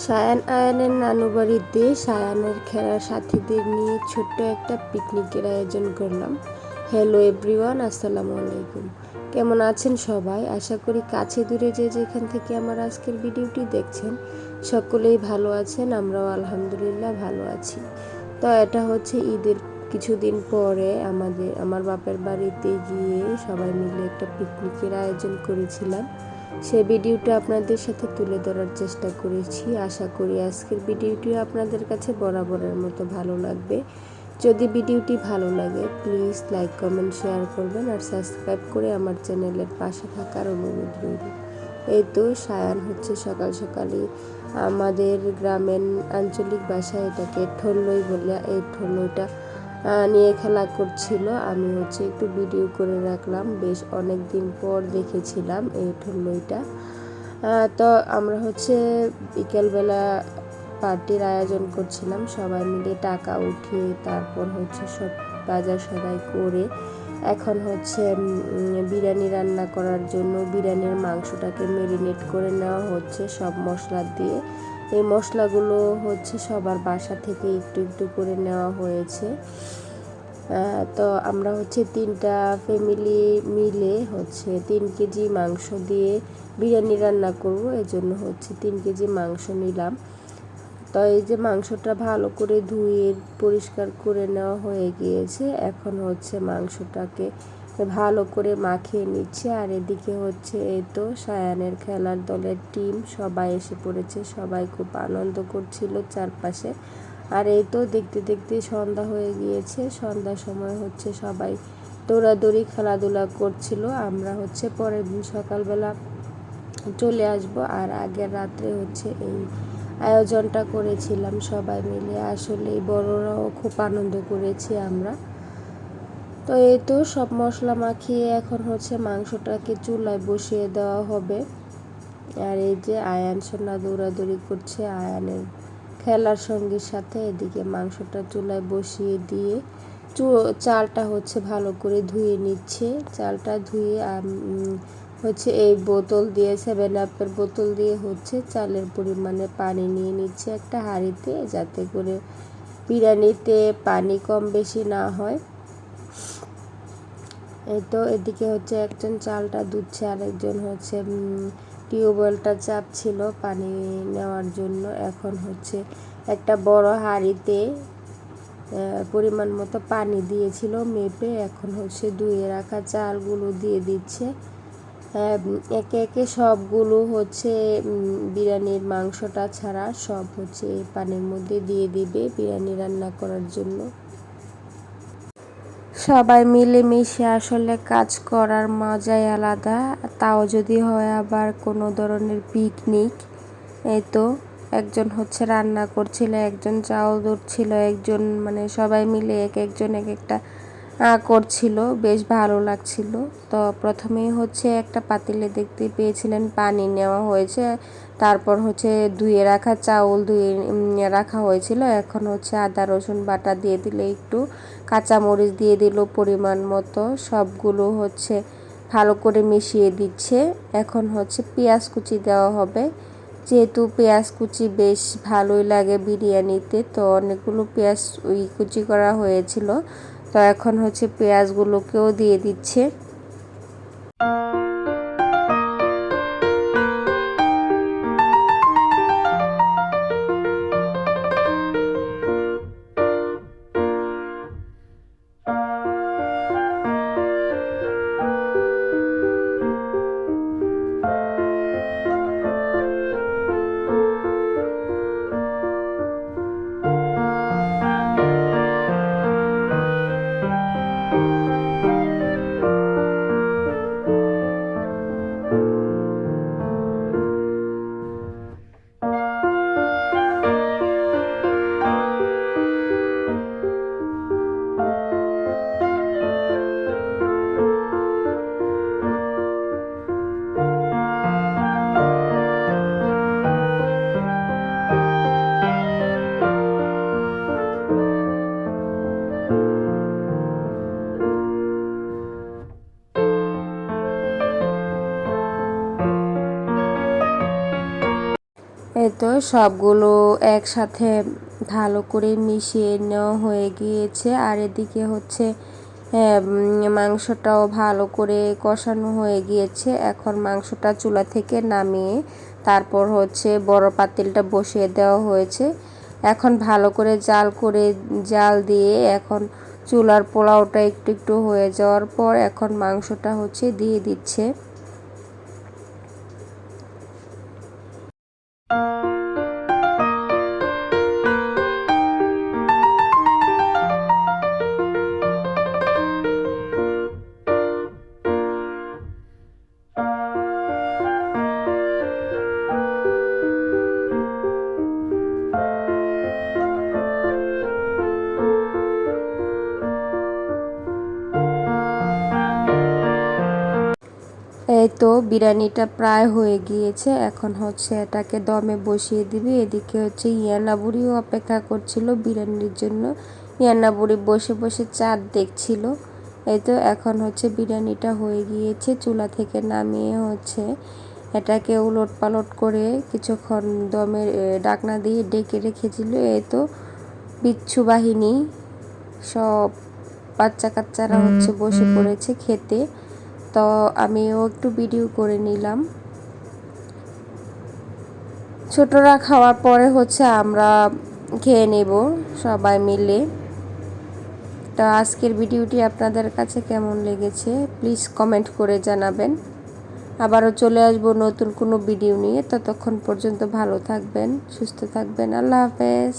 সায়ান আয়ানের নানু বাড়িতে সায়ানের খেলার সাথীদের নিয়ে ছোট্ট একটা পিকনিকের আয়োজন করলাম। হ্যালো এভরিওয়ান আসসালামু আলাইকুম। কেমন আছেন সবাই? আশা করি কাছে দূরে যে যেখান থেকে আমার আজকের ভিডিওটি দেখছেন, সকলেই ভালো আছেন, আমরাও আলহামদুলিল্লাহ ভালো আছি। তো এটা হচ্ছে ঈদের কিছুদিন পরে আমাদের, আমার বাপের বাড়িতে গিয়ে সবাই মিলে একটা পিকনিকের আয়োজন করেছিলাম। সে ভিডিওটা আপনাদের সাথে তুলে ধরার চেষ্টা করেছি। আশা করি আজকের ভিডিওটি আপনাদের কাছে বরাবরের মতো ভালো লাগবে। যদি ভিডিওটি ভালো লাগে, প্লিজ লাইক, কমেন্ট, শেয়ার করবেন আর সাবস্ক্রাইব করে আমার চ্যানেলের পাশে থাকার অনুরোধ রইল। এই তো সায়ান হচ্ছে সকাল সকালই। আমাদের গ্রামের আঞ্চলিক ভাষায় এটাকে ঠোল্লই বলে। এই ঠোল্লইটা নিয়ে খেলা করছিল। আমি হচ্ছে একটু ভিডিও করে রাখলাম। বেশ অনেক দিন পর দেখেছিলাম এই ঠুল্লইটা তো আমরা হচ্ছে বিকেলবেলা পার্টির আয়োজন করছিলাম। সবাই মিলে টাকা উঠিয়ে তারপর হচ্ছে সব বাজার সদাই করে এখন হচ্ছে বিরিয়ানি রান্না করার জন্য বিরিয়ানির মাংসটাকে মেরিনেট করে নেওয়া হচ্ছে সব মশলা দিয়ে। এই মশলাগুলো হচ্ছে সবার বাসা থেকে একটু একটু করে নেওয়া হয়েছে। তো আমরা হচ্ছে তিনটা ফ্যামিলি মিলে হচ্ছে তিন কেজি মাংস দিয়ে বিরিয়ানি রান্না করব, এজন্য হচ্ছে তিন কেজি মাংস নিলাম। তো এই যে মাংসটা ভালো করে ধুয়ে পরিষ্কার করে নেওয়া হয়ে গিয়েছে, এখন হচ্ছে মাংসটাকে ভালো করে মাখিয়ে নিচ্ছে। আর এদিকে হচ্ছে এই তো সায়ানের খেলার দলের টিম সবাই এসে পড়েছে। সবাই খুব আনন্দ করছিল চারপাশে। আর এই তো দেখতে দেখতে সন্ধ্যা হয়ে গিয়েছে। সন্ধ্যার সময় হচ্ছে সবাই দৌড়াদৌড়ি, খেলাধুলা করছিল। আমরা হচ্ছে পরের দিন সকালবেলা চলে আসব। আর আগের রাত্রে হচ্ছে এই আয়োজনটা করেছিলাম সবাই মিলে। আসলে বড়রাও খুব আনন্দ করেছি আমরা। তো এই তো সব মশলা মাখিয়ে এখন হচ্ছে মাংসটাকে চুলায় বসিয়ে দেওয়া হবে। আর এই যে আয়ান সোনা দৌড়াদৌড়ি করছে আয়ানের খেলার সঙ্গীর সাথে, এদিকে মাংসটা চুলায় বসিয়ে দিয়ে চু, চালটা হচ্ছে ভালো করে ধুয়ে নিচ্ছে। চালটা ধুয়ে হচ্ছে এই বোতল দিয়ে সেভেন আপের বোতল দিয়ে হচ্ছে চালের পরিমাণে পানি নিয়ে নিচ্ছে একটা হাঁড়িতে, যাতে করে বিরিয়ানিতে পানি কম বেশি না হয়। এই তো এদিকে হচ্ছে একজন চালটা দুধছে, আরেকজন হচ্ছে টিউবওয়েলটা চাপ ছিল পানি নেওয়ার জন্য। এখন হচ্ছে একটা বড় হাঁড়িতে পরিমাণ মতো পানি দিয়েছিল মেপে। এখন হচ্ছে ধুয়ে রাখা চালগুলো দিয়ে দিচ্ছে। একে একে সবগুলো হচ্ছে বিরিয়ানির মাংসটা ছাড়া সব হচ্ছে পানির মধ্যে দিয়ে দিবে বিরিয়ানি রান্না করার জন্য। সবাই মিলেমিশে আসলে কাজ করার মজাই আলাদা। তাও যদি হয় আবার কোনো ধরনের পিকনিক এই তো একজন হচ্ছে রান্না করছিল, একজন চাউল ধরছিল, একজন মানে সবাই মিলে এক একজন এক একটা করছিল, বেশ ভালো লাগছিল। তো প্রথমেই হচ্ছে একটা পাতিলে দেখতে পেয়েছিলেন, পানি নেওয়া হয়েছে, তারপর হচ্ছে ধুয়ে রাখা চাউল ধুয়ে রাখা হয়েছিল। এখন হচ্ছে আদা, রসুন বাটা দিয়ে দিলে একটু কাঁচামরিচ দিয়ে দিল পরিমাণ মতো, সবগুলো হচ্ছে ভালো করে মিশিয়ে দিচ্ছে। এখন হচ্ছে পেঁয়াজ কুচি দেওয়া হবে। যেহেতু পেঁয়াজ কুচি বেশ ভালোই লাগে বিরিয়ানিতে, তো অনেকগুলো পেঁয়াজ ওই কুচি করা হয়েছিল। তো এখন হচ্ছে পেঁয়াজগুলোকেও দিয়ে দিচ্ছে। তো সবগুলো একসাথে ভালো করে মিশিয়ে নেওয়া হয়ে গিয়েছে। আর এদিকে হচ্ছে মাংসটাও ভালো করে কষানো হয়ে গিয়েছে। এখন মাংসটা চুলা থেকে নামিয়ে তারপর হচ্ছে বড় পাতিলটা বসিয়ে দেওয়া হয়েছে। এখন ভালো করে জাল করে, জাল দিয়ে এখন চুলার পোলাওটা একটু একটু হয়ে যাওয়ার পর এখন মাংসটা হচ্ছে দিয়ে দিচ্ছে। তো বিরিয়ানিটা প্রায় হয়ে গিয়েছে এখন হচ্ছে এটাকে দমে বসিয়ে দিবি। এদিকে হচ্ছে ইয়ানা বুড়িও অপেক্ষা করছিল বিরিয়ানির জন্য। ইয়ানা বুড়ি বসে বসে চাঁদ দেখছিল। এই তো এখন হচ্ছে বিরিয়ানিটা হয়ে গিয়েছে চুলা থেকে নামিয়ে হচ্ছে এটাকে উলট পালট করে কিছুক্ষণ দমে ডাকনা দিয়ে ডেকে রেখেছিল। এই তো বিচ্ছু বাহিনী সব বাচ্চা কাচ্চারা হচ্ছে বসে পড়েছে খেতে। তো আমিও একটু ভিডিও করে নিলাম। ছোটরা খাওয়ার পরে হচ্ছে আমরা খেয়ে নেব সবাই মিলে। তো আজকের ভিডিওটি আপনাদের কাছে কেমন লেগেছে প্লিজ কমেন্ট করে জানাবেন। আবারও চলে আসব নতুন কোনো ভিডিও নিয়ে। ততক্ষণ পর্যন্ত ভালো থাকবেন, সুস্থ থাকবেন। আল্লাহ হাফেজ।